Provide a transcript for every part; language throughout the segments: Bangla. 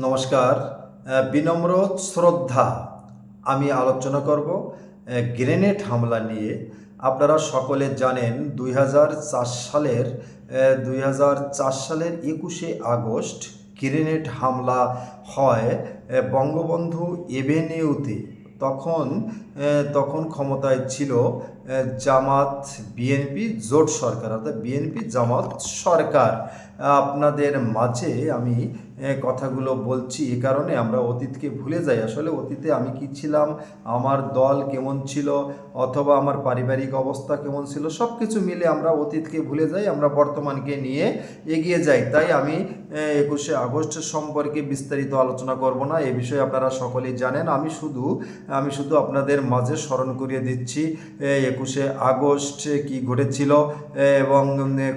নমস্কার বিনম্র শ্রদ্ধা। আমি আলোচনা করব গ্রেনেড হামলা নিয়ে। আপনারা সকলে জানেন, দুই হাজার চার সালের দুই হাজার চার সালের একুশে আগস্ট গ্রেনেড হামলা হয় বঙ্গবন্ধু এভিনিউতে। তখন তখন ক্ষমতায় ছিল জামাত বিএনপি, জোট সরকার, অর্থাৎ বিএনপি জামাত সরকার। আপনাদের মাঝে আমি কথাগুলো বলছি এ কারণে আমরা অতীতকে ভুলে যাই। আসলে অতীতে আমি কি ছিলাম? আমার দল কেমন ছিল? অথবা আমার পারিবারিক অবস্থা কেমন ছিল? সব কিছু মিলে আমরা অতীতকে ভুলে যাই, আমরা বর্তমানকে নিয়ে এগিয়ে যাই। তাই আমি একুশে আগস্ট সম্পর্কে বিস্তারিত আলোচনা করব না। এ বিষয়ে আপনারা সকলেই জানেন। আমি শুধু আমি শুধু আপনাদের মাঝে স্মরণ করিয়ে দিচ্ছি একুশে আগস্ট কি ঘটেছিল এবং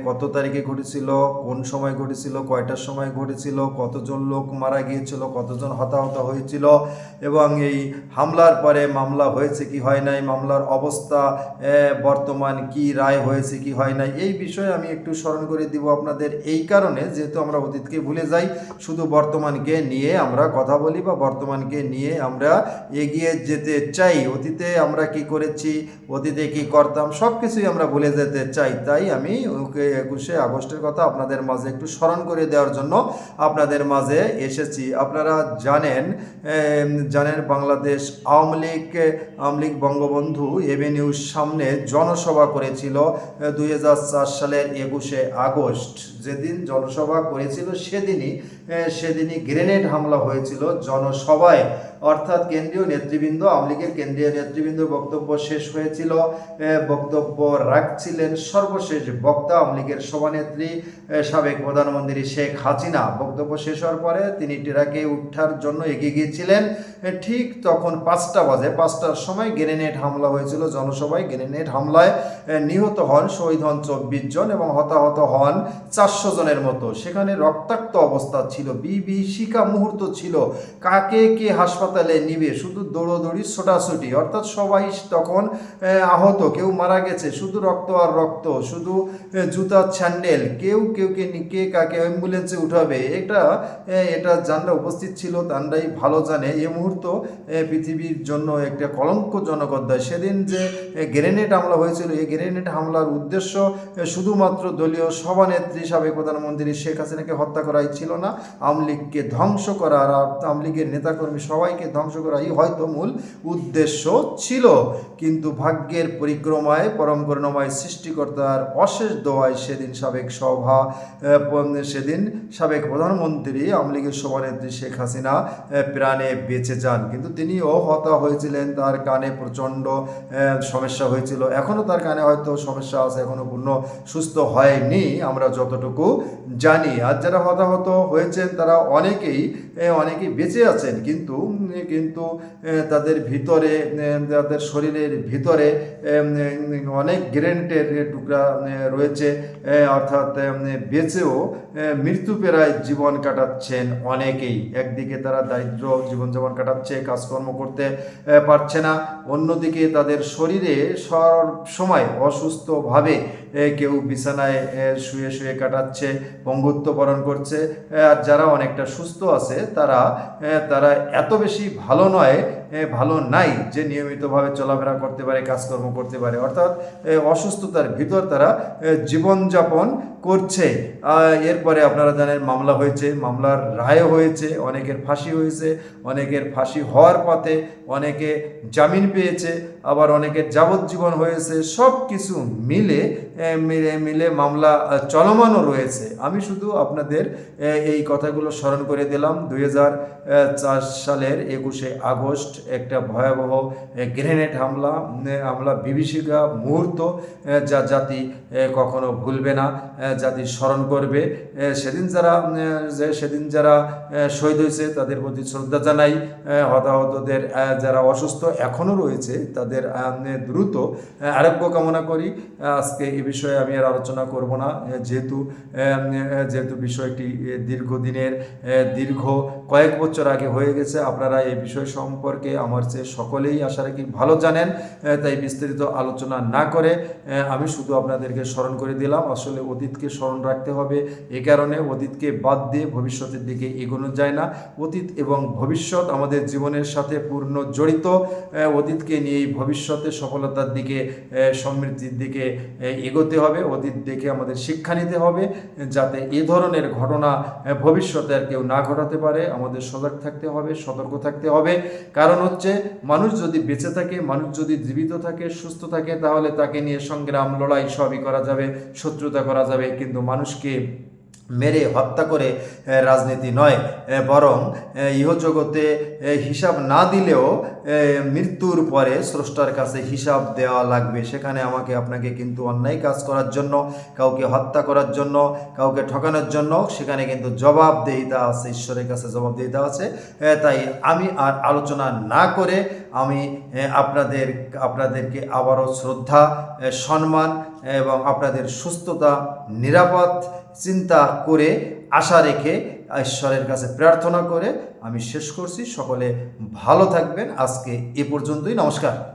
কত তারিখে ঘটেছিল, কোন সময় ঘটেছিল, কয়টার সময় ঘটেছিল কতজন লোক মারা গিয়েছিল, কতজন হতাহত হয়েছিল এবং এই হামলার পরে মামলা হয়েছে কি হয় নাই, মামলার অবস্থা বর্তমান কি রায় হয়েছে কি হয় নাই, এই বিষয়ে আমি একটু স্মরণ করে দিব আপনাদের। এই কারণে যেহেতু আমরা অতীতকে ভুলে যাই, শুধু বর্তমানকে নিয়ে আমরা কথা বলি বা বর্তমানকে নিয়ে আমরা এগিয়ে যেতে চাই। অতীতে আমরা কি করেছি, অতীতে কি করতাম সব কিছুই আমরা ভুলে যেতে চাই। তাই আমি একুশে আগস্টের কথা আপনাদের মাঝে একটু স্মরণ করে দেওয়ার জন্য আপনাদের মাঝে এসেছি। আপনারা জানেন জানেন বাংলাদেশ আওয়ামী লীগ আওয়ামী লীগ বঙ্গবন্ধু এভিনিউর সামনে জনসভা করেছিল দুই সালের একুশে আগস্ট। যেদিন জনসভা করেছিল, সেদিনই সেদিনই গ্রেনেড হামলা হয়েছিল জনসভায়। অর্থাৎ কেন্দ্রীয় নেতৃবৃন্দ, আওয়ামী লীগের কেন্দ্রীয় নেতৃবৃন্দ বক্তব্য শেষ হয়েছিল বক্তব্য রাখছিলেন সর্বশেষ বক্তা আওয়ামী লীগের সভানেত্রী সাবেক প্রধানমন্ত্রী শেখ হাসিনা। বক্তব্য শেষ হওয়ার পরে তিনি টেরাকে উঠার জন্য এগিয়ে গিয়েছিলেন। ঠিক তখন পাঁচটা বাজে। পাঁচটার সময় গ্রেনেড হামলা হয়েছিল। জনসভায় গ্রেনেড হামলায় নিহত হন শহীদ হন চব্বিশ জন এবং হতাহত হন চারশো জনের মতো। সেখানে রক্তাক্ত অবস্থা ছিল। বিভীষিকা মুহূর্ত ছিল। কাকে কে হাসপাতালে নিবে? শুধু দৌড়োদৌড়ি, ছোটাছুটি। অর্থাৎ সবাই তখন আহত। কেউ মারা গেছে। শুধু রক্ত আর রক্ত। শুধু জুতা স্যান্ডেল। কেউ কেউ কে কাকে অ্যাম্বুলেন্সে উঠাবে? এটা এটা যানরা উপস্থিত ছিল, তানরাই ভালো জানে। এই মুহূর্ত পৃথিবীর জন্য একটা কলঙ্কজনক অধ্যায়। সেদিন যে গ্রেনেড হামলা হয়েছিল এই গ্রেনেড হামলার উদ্দেশ্য শুধুমাত্র দলীয় সভানেত্রী সাবেক প্রধানমন্ত্রী শেখ হাসিনাকে হত্যা করাই ছিল না, আওয়ামী লীগকে ধ্বংস করা আর আওয়ামী লীগের নেতাকর্মী সবাইকে ধ্বংস করাই হয়তো মূল উদ্দেশ্য ছিল। কিন্তু ভাগ্যের পরিক্রমায়, পরম করুণাময় সৃষ্টিকর্তার অশেষ দোয়ায় সেদিন সাবেক সভা সেদিন সাবেক প্রধানমন্ত্রী আওয়ামী লীগের সভানেত্রী শেখ হাসিনা প্রাণে বেঁচে যান। কিন্তু তিনিও হতা হয়েছিলেন, তার কানে প্রচণ্ড সমস্যা হয়েছিল। এখনও তার কানে হয়তো সমস্যা আছে এখনও পূর্ণ সুস্থ হয়নি, আমরা যতটুকু জানি। আর যারা হতাহত হয়েছেন তারা অনেকেই অনেকেই বেঁচে আছেন। কিন্তু কিন্তু তাদের ভিতরে তাদের শরীরের ভিতরে অনেক গ্রেনেডের টুকরা রয়েছে। অর্থাৎ বেঁচেও মৃত্যু পেরায় জীবন কাটাচ্ছেন অনেকেই। একদিকে তারা দারিদ্র জীবনযাপন কাটাচ্ছে, কাজকর্ম করতে পারছে না। অন্যদিকে তাদের শরীরে সব সময় অসুস্থভাবে কেউ বিছানায় শুয়ে শুয়ে কাটাচ্ছে, পঙ্গুত্ব বরণ করছে। আর যারা অনেকটা সুস্থ আছে, তারা তারা এত বেশি ভালো নয় ভালো নাই যে নিয়মিতভাবে চলাফেরা করতে পারে, কাজকর্ম করতে পারে। অর্থাৎ অসুস্থতার ভিতর তারা জীবনযাপন করছে। এরপরে আপনারা জানেন মামলা হয়েছে, মামলার রায় হয়েছে, অনেকের ফাঁসি হয়েছে, অনেকের ফাঁসি হওয়ার পথে অনেকে জামিন পেয়েছে, আবার অনেকের যাবজ্জীবন হয়েছে সব কিছু মিলে মিলে মিলে মামলা চলমানও রয়েছে। আমি শুধু আপনাদের এই কথাগুলো স্মরণ করে দিলাম। দুই সালের একুশে আগস্ট একটা ভয়াবহ গ্রেনেড হামলা হামলা বিভীষিকা মুহূর্ত যা জাতি কখনো ভুলবে না। জাতি স্মরণ করবে। সেদিন যারা যে সেদিন যারা শহীদ হয়েছে, তাদের প্রতি শ্রদ্ধা জানাই। হতাহতদের যারা অসুস্থ এখনও রয়েছে, তাদের দ্রুত আরোগ্য কামনা করি। আজকে এ বিষয়ে আমি আর আলোচনা করব না। যেহেতু যেহেতু বিষয়টি দীর্ঘদিনের দীর্ঘ কয়েক বছর আগে হয়ে গেছে। আপনারা এই বিষয় সম্পর্কে আমার চেয়ে সকলেই আশা রাখি ভালো জানেন। তাই বিস্তারিত আলোচনা না করে আমি শুধু আপনাদেরকে স্মরণ করে দিলাম। আসলে অতীতকে অতীতকে স্মরণ রাখতে হবে। এ কারণে অতীতকে বাদ দিয়ে ভবিষ্যতের দিকে এগোনো যায় না। অতীত এবং ভবিষ্যৎ আমাদের জীবনের সাথে পূর্ণ জড়িত। অতীতকে নিয়েই ভবিষ্যতে সফলতার দিকে সমৃদ্ধির দিকে এগোতে হবে। অতীত দেখে আমাদের শিক্ষা নিতে হবে, যাতে এ ধরনের ঘটনা ভবিষ্যতে আর কেউ না ঘটাতে পারে। আমাদের সজাগ থাকতে হবে, সতর্ক থাকতে হবে। কারণ হচ্ছে, মানুষ যদি বেঁচে থাকে, মানুষ যদি জীবিত থাকে, সুস্থ থাকে, তাহলে তাকে নিয়ে সংগ্রাম, লড়াই সবই করা যাবে, শত্রুতা করা যাবে। কিন্তু মানুষকে মেরে হত্যা করে রাজনীতি নয় বরং ইহজগতে হিসাব না দিলেও মৃত্যুর পরে স্রষ্টার কাছে হিসাব দেওয়া লাগবে। সেখানে আমাকে, আপনাকে কিন্তু অন্যায় কাজ করার জন্য, কাউকে হত্যা করার জন্য, কাউকে ঠকানোর জন্য, সেখানে কিন্তু জবাবদেহিতা আছে, ঈশ্বরের কাছে জবাবদেহিতা আছে। তাই আমি আর আলোচনা না করে আমি আপনাদের, আপনাদেরকে আবারও শ্রদ্ধা সম্মান এবং আপনাদের সুস্থতা, নিরাপদ চিন্তা করে আশা রেখে ঈশ্বরের কাছে প্রার্থনা করে আমি শেষ করছি। সকলে ভালো থাকবেন। আজকে এ পর্যন্তই। নমস্কার।